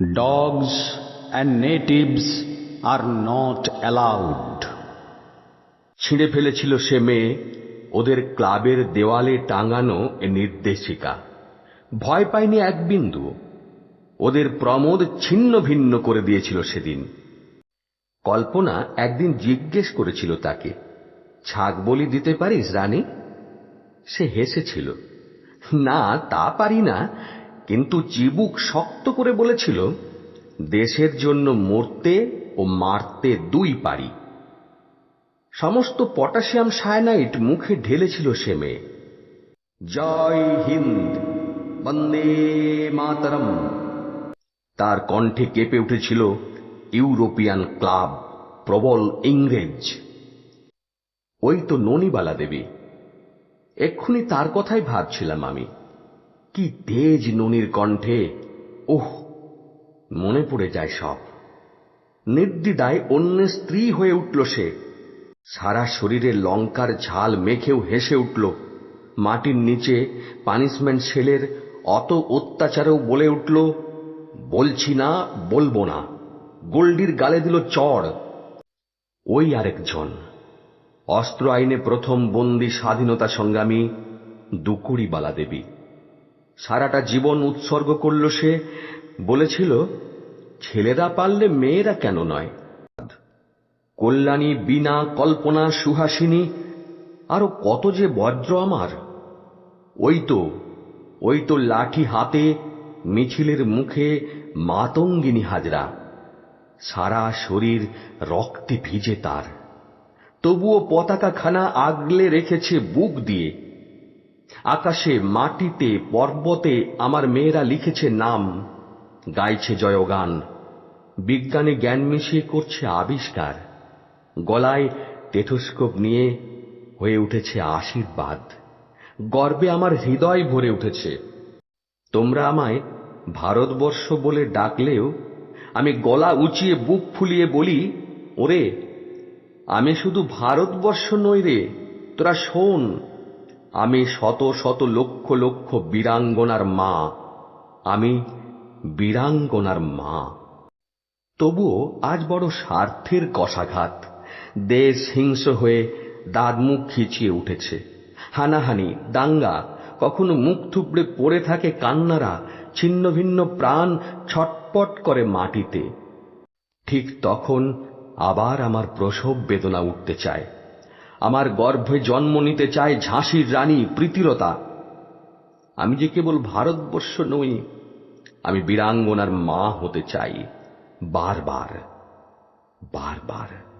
Dogs and natives are not allowed. ছিঁড়ে ফেলেছিল সে মেয়ে। ওদের ক্লাবের দেওয়ালে টাঙানো এ নির্দেশিকা। ভয় পায়নি এক বিন্দু। ওদের প্রমোদ ছিন্ন ভিন্ন করে দিয়েছিল সেদিন। কল্পনা একদিন জিজ্ঞেস করেছিল তাকে, ছাগ বলি দিতে পারিস রানী? সে হেসেছিল, না, তা পারি না। কিন্তু চিবুক শক্ত করে বলেছিল, দেশের জন্য মরতে ও মারতে দুই পারি। সমস্ত পটাশিয়াম সায়ানাইট মুখে ঢেলেছিল সে মেয়ে। জয় হিন্দ, বন্দে মাতরম। তার কণ্ঠে কেঁপে উঠেছিল ইউরোপিয়ান ক্লাব, প্রবল ইংরেজ। ওই তো ননিবালা দেবী। এক্ষুনি তার কথাই ভাবছিলাম আমি। কি তেজ ননির কণ্ঠে। ওহ, মনে পড়ে যায় সব। নির্দিদায় অন্যের স্ত্রী হয়ে উঠল সে। সারা শরীরে লঙ্কার ঝাল মেখেও হেসে উঠল। মাটির নিচে পানিশমেন্ট সেলের অত অত্যাচারেও বলে উঠল, বলছি না, বলব না। গোল্ডির গালে দিল চড়। ওই আরেকজন। অস্ত্র আইনে প্রথম বন্দি স্বাধীনতা সংগ্রামী দুকুড়িবালা দেবী। সারাটা জীবন উৎসর্গ করল সে। বলেছিল, ছেলেরা পারলে মেয়েরা কেন নয়? কল্যাণী বিনা কল্পনা সুহাসিনী, আরও কত যে বজ্র আমার। ওই তো ওই তো লাঠি হাতে, মিছিলের মুখে মাতঙ্গিনী হাজরা। সারা শরীর রক্তে ভিজে তার। তবুও পতাকাখানা আগলে রেখেছে বুক দিয়ে। আকাশে মাটিতে, পর্বতে আমার মেয়েরা লিখেছে নাম, গাইছে জয়গান। বিজ্ঞানে জ্ঞান মিশিয়ে করছে আবিষ্কার। গলায় টেথোস্কোপ নিয়ে হয়ে উঠেছে আশীর্বাদ। গর্বে আমার হৃদয় ভরে উঠেছে। তোমরা আমায় ভারতবর্ষ বলে ডাকলেও আমি গলা উঁচিয়ে, বুক ফুলিয়ে বলি, ওরে, আমি শুধু ভারতবর্ষ নই রে, তোরা শোন আমি শত শত লক্ষ লক্ষ বীরাঙ্গনার মা। আমি বীরাঙ্গনার মা। তবুও আজ বড় স্বার্থের কষাঘাত। দেশ হিংস হয়ে দাঁত মুখ খিচিয়ে উঠেছে। হানাহানি, দাঙ্গা, কখনো মুখ থুবড়ে পড়ে থাকে কান্নারা, ছিন্ন ভিন্ন প্রাণ ছটপট করে মাটিতে। ঠিক তখন আবার আমার প্রসব বেদনা উঠতে চায়। আমার গর্ভে জন্ম নিতে চায় ঝাঁসির রানী প্রীতিরতা আমি যে কেবল ভারতবর্ষ নই, আমি বীরাঙ্গনার মা হতে চাই বারবার বারবার।